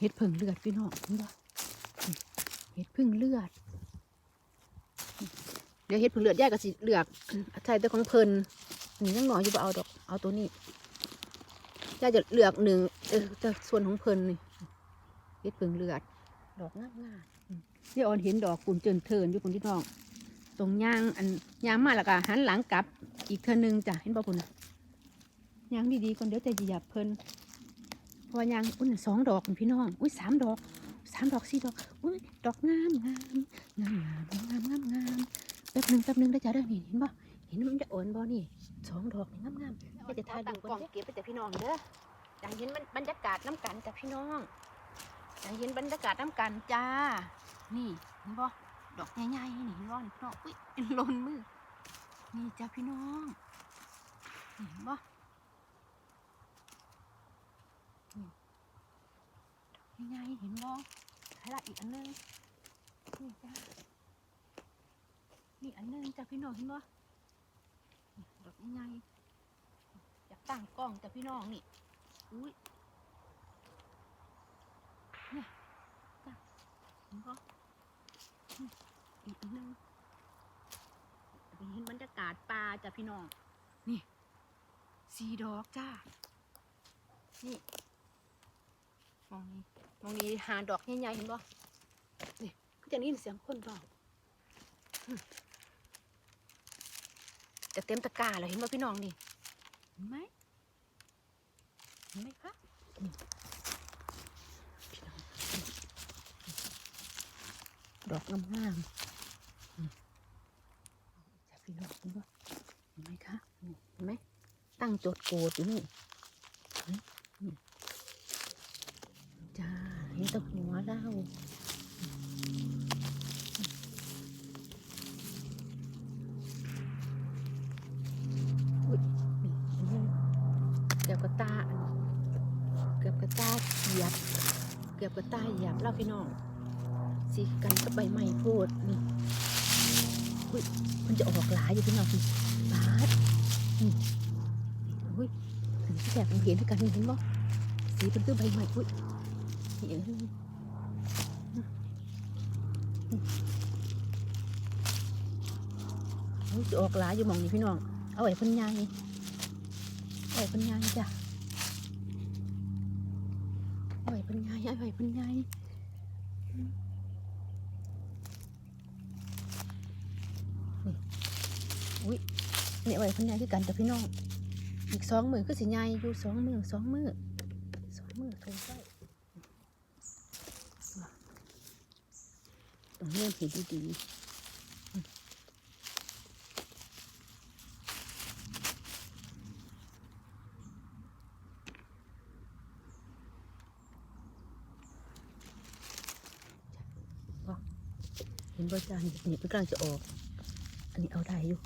เห็ดผึ่งเลือดพี่น้องเห็นบ่อืมเห็ดผึ่งเลือด เดี๋ยวเห็ดผึ่งเลือดย่ายก็สิเลือกอืมใช่แต่ของเพลินนนี้ยังหน่อยอยู่บ่เอาดอก เอาตัวนี้ย่าจะเลือกหนึ่งเออส่วนของเพลินนี่เห็ดผึ่งเลือด ดอกงามๆอืมพี่ออนเห็นดอกกุ่นเจินเทินอยู่คนที่น้อง ตรงย่างอันย่างมาแล้วก็หันหลังกลับอีกเทอนึงจ้ะเห็นบ่คุณน่ะย่างดีๆก่อนเดี๋ยวจะหยียบเพลิน พราะว่าย่างอุ้ยสองดอกคุณพี่น้อง อุ้ยสามดอกสามดอกสี่ดอก อุ้ยดอกงามงามงามงามงามงามงามแป๊บหนึงแป๊บหนึงได้อจ้ะเด้อนี่เห็นบ่เห็นมันจะอ่อนบ่นี่สองดอกนี่งามงามๆก็จะถ่ายดูก่อนเก็บไปแต่พี่น้องเด้ออยากเห็นมันบรรยากาศน้ำกันจ้ะพี่น้องอยากเห็นบรรยากาศน้ำกันจ้า นี่เห็นบ่ดอกใหญ่ๆนี่เห็นบ่นี่พี่น้องอุ้ยหล่นมือนี่จ้าพี่น้องนี่เห็นบ่ นี่ดอกใหญ่ๆเห็นบ่ใช่ละอีกอันนึงนี่จ้านี่อันนึงจ้าพี่น้องเห็นบ่ดอกใหญ่ๆอยากตั้งกล้องจ้าพี่น้องนี่อุ้ยนี่จ้าเห็นบ่อีกอันนึงเห็นบรรยากาศป่าจ้ะพี่น้อง นี่สีดอกจ้า นี่ มองนี้มองนี้หาดอกใหญ่ๆเห็นบ่นี่ก็จะได้ยินเสียงคนเบาอืมจะเต็มตะกร้าแล้วเห็นบ่พี่น้องนี่เห็นไหมเห็นไหมคะนี่พี่น้องนี่ดอกงามๆจะพี่น้องเห็นบ่เห็นไหมคะนี่เห็นไหมตั้งโจดโกดอยู่นี่เห็นนี่จ้าเห็นแตะหัว เราอุ้ยนี่เกือบกระตาเกือบกระตาเหยียบ เกือบกระตาเหยียบเล่าพี่น้องสีกันกับใบไม้โพดนี่มันจะออกหลายอยู่พี่น้องพี่บาดนี่อุ้ยถึงที่แบบเห็นด้วยกันเห็นบ่สีเป็นคือใบใหม่อุ้ยเอ้ยอุ้ย จะออกหลายอยู่มองนี่พี่น้อง เอาไว้พ่นยายเอาไว้พ่นยายจ้ะเอาไว้พ่นยายเอาไว้พ่นยายอุ้ยเนี่ยไว้พันยายคือกันแต่พี่น้อง อีกสองมือก็สิยายอยู่สองมือสองมือสองมือถูกได้ ตรงนี้เห็นดีเห็นบ่จ้านี่นี่เพิ่งกำลังจะออก อันนี้เอาได้อยู่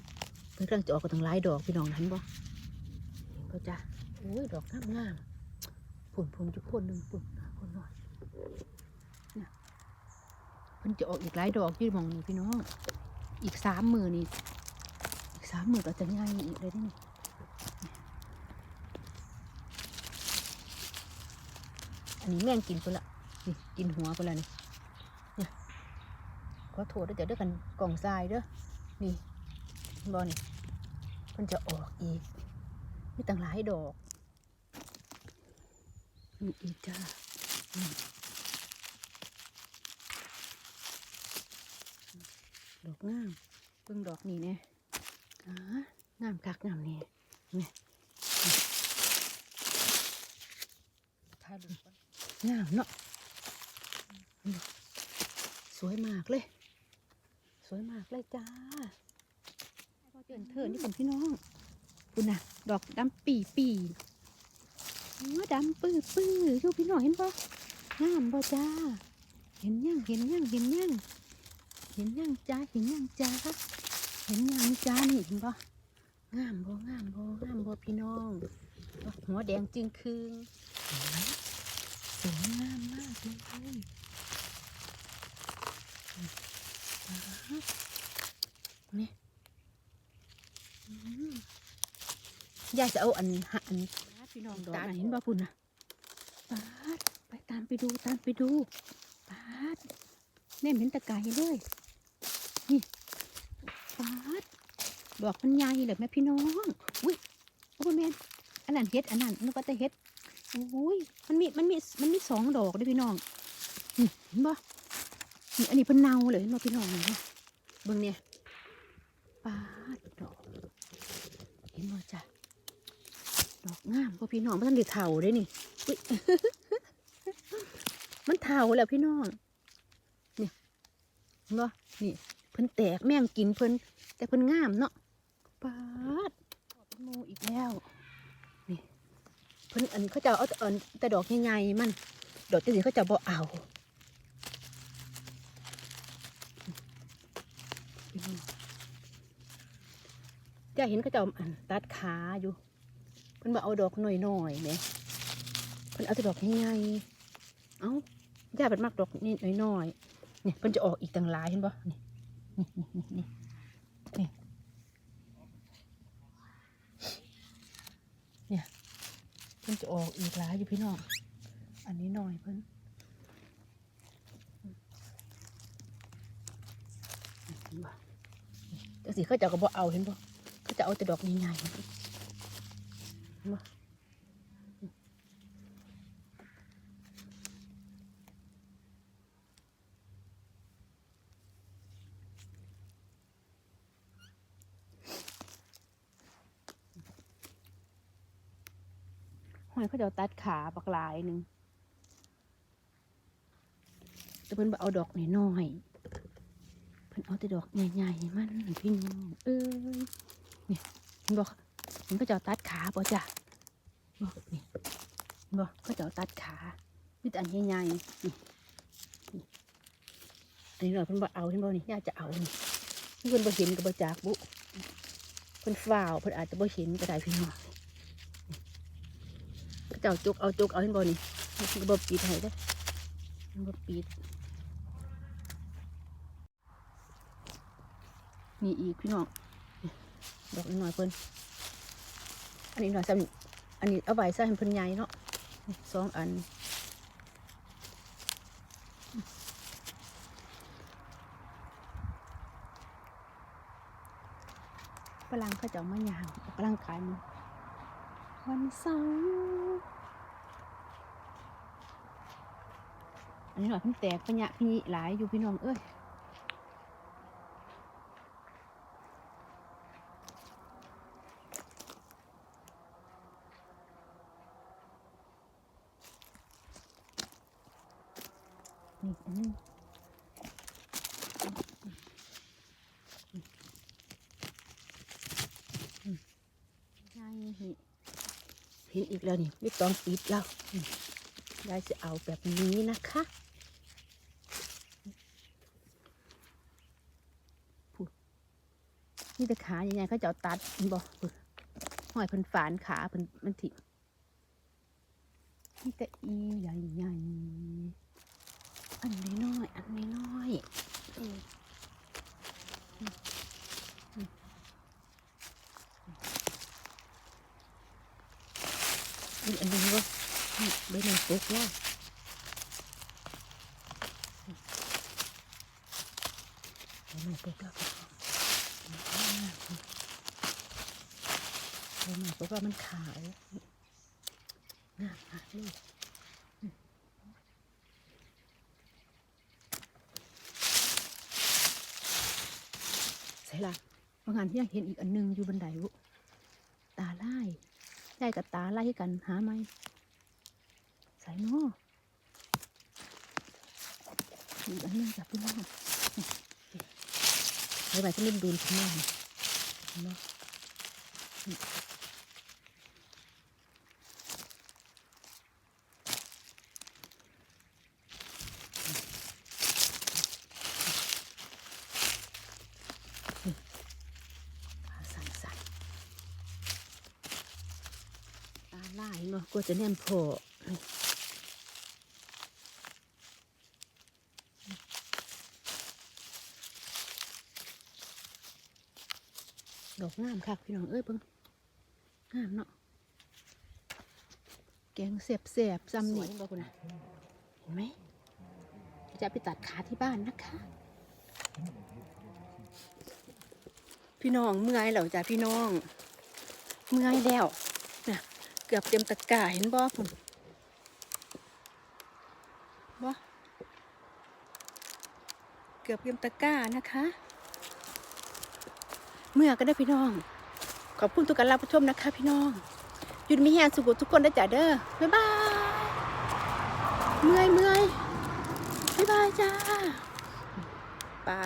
เพิ่งกำลังจะออกกับทั้งหลายดอกพี่น้องเห็นบ่เห็นบ่จ้าโอ้ยดอกงามงามผุนผุนจุกคนหนึ่งผุนคนหน่อย เพิ่นจะออกอีกหลายดอกที่มองนี่พี่น้อง อีกสามมือนี่อีกสามมือก็จะง่ายอีกเลยเด้นี่อันนี้แม่งกินไปละนี่กินหัวไปละนี่เนี่ยขอโทษด้วยจะเด้อกันกล่องทรายเด้อนี่บอนี่มันจะออกอีกมีตั้งหลายดอก อีกจ้าอืม ดอกงามเบิ่งดอกนี่เนี่ยอ่างามคักงามเนี่ยเนี่ยถ่ายรูปก่อนงามเนาะอืมสวยมากเลย สวยมากเลยจ้าพอเจินเถินนี่ผมพี่น้องคุณน่ะ ดอกดำปีปีหัวดำปื้อปื้ออยู่พี่น้องเห็นปะงามบ่จ้า เห็นยังเห็นยังเห็นยัง เห็นยังจ้าเห็นยังจ้าเห็นยังจ้านี่เห็นปะงามบ่งามบ่งามบ่พี่น้อง หัวแดงจึงคืงเห็นไหมสวยงามมากเลยนี่อืมยายจะเอาอันหะอันพี่น้องดอกไหนเห็นบ่พุ่นนะปาดไปตามไปดูตามไปดูปาดแน่เห็นตะไคร้เลย นี่ปาดดอกมันใหญ่เลยแม่พี่น้อง อุ้ยโอ้แม่อันนั้นเฮ็ดอันนั้นนึกว่าแต่เฮ็ดโอ้ยมันมีมันมีมันมีสองดอกด้วยพี่น้องนี่เห็นบ่นี่อันนี้เพิ่นเนาเลยเห็นบ่พี่น้องเห็นบ่เบิ่งเนี่ยปาดดอกเห็นบ่จ้ะดอกงามพ่อพี่น้องมันทันได้เฒ่าเด้นี่อุ้ยมันเฒ่าแล้วพี่น้องนี่เห็นบ่นี่ เพิ่นแตกแม่งกินเพิ่นแต่เพิ่นงามเนาะปาดเป็นโมอีกแล้วนี่เพิ่นอันเขาจะเอาแต่อันแต่ดอกใหญ่ๆมัน ดอกจังสีเขาจะบ่เอาจะเห็นเขาจะอาอันตัดขาอยู่เพิ่นมาเอาดอกหน่อยๆเนี่ยเพิ่นเอาแต่ดอกใหญ่ๆเอ้าย่าเป็นมากดอกนี่น้อยๆเนี่ยเพิ่นจะออกอีกต่างหลายเห็นปะ นี่นี่นี่นี่นี่เนี่ยเพิ่นจะออกอีกหลายอยู่พี่น้อง อันนี้หน่อยเพิ่นเห็นปะจังสีเขาจะก็บ่เอาเห็นปะเขาจะเอาแต่ดอกใหญ่ๆ ห็นปะหอยเขาจะเอตัดขาบักหลายหนึ่งแต่เพิ่นเอาดอกน้อยๆเพิ่นเอาแต่ดอกใหญ่ๆมันพี่น้งเอ้ยเนี่ยเห็นบอกเห็นเขาจะเอตัดขาบ่จ้ะบอกนี่บอกเขาจะเอตัดขามีแต่อันใหญ่ๆนี่นี่อันนี้หน่อยเพิ่นบ่เอาเห็นบ่นี่ย่าจะเอานี่เพิ่นบ่เห็นก็บ่จากบุเพิ่นฝ่าวเพิ่นอาจจะบ่เห็นก็ได้พี่น้อง เจ้าจุกเอาจุกเอาเห็นบ่นี่มันก็บ่ปิดให้เด้อมันบ่ปิดมีอีกพี่น้องดอกน้อยเพิ่นอันนี้หน่อยซ้ำอันนี้เอาไว้ซะให้เพิ่นใหญ่เนาะสองอันฝรั่งเขาจะเอามายางออกกำลังกายมัน วันเสาร์อันนี้หน่อยเพิ่งแตกพะยะพี่หลายอยู่พี่น้องเอ้ยนี่อันนึงใช่นี่ เห็นอีกแล้วนี่ไม่ต้องปิดแล้วยายจะเอาแบบนี้นะคะนี่แต่ขาใหญ่ๆเขาจะเอาตัดบอกห้อยพิ่นฝานขาพิ่นมันถิ่นี่แต่อีใหญ่ๆอันนี้น้อยๆอันน้อยๆอืมอืมอืม นี่อันนี้วะนี่ใบหนึ่งปุ๊กแล้วใบหนึ่งปุ๊กแล้วใบหนึ่งตกแล้วมันขาวงามมากเลยใส่ละบางงานที่ยังเห็นอีกอันนึงอยู่บันไดวุตาไล่ ยายกับตาไล่กันหาไหมใส่นาะอีกอันนึงจับพี่น้องไว้ไว้ที่นี่ดูนพี่น้องเนาะมขาสั่นสั่น ๆตาไล่เนาะกลัวจะแน่นพอดอกงามค่ะพี่น้องเอ้ยเพิ่งงามเนาะแกงเสียบเสียบๆซ้ำนี่บ่คุณนะเห็นไหมจะไปตัดขาที่บ้านนะคะ พี่น้องเมื่อยแล้วจ้ะพี่น้อง เมื่อยแล้วน่ะ เกือบเต็มตะกร้าเห็นบ่ผมบ่เกือบเต็มตะกร้านะคะ เมื่อก็ได้พี่น้อง ขอบคุณทุกการรับชมนะคะพี่น้องหยุดมีแหงสุขทุกคนได้จ้ะเด้อบ๊ายบาย เมื่อยเมื่อยบ๊ายบายจ้าปลา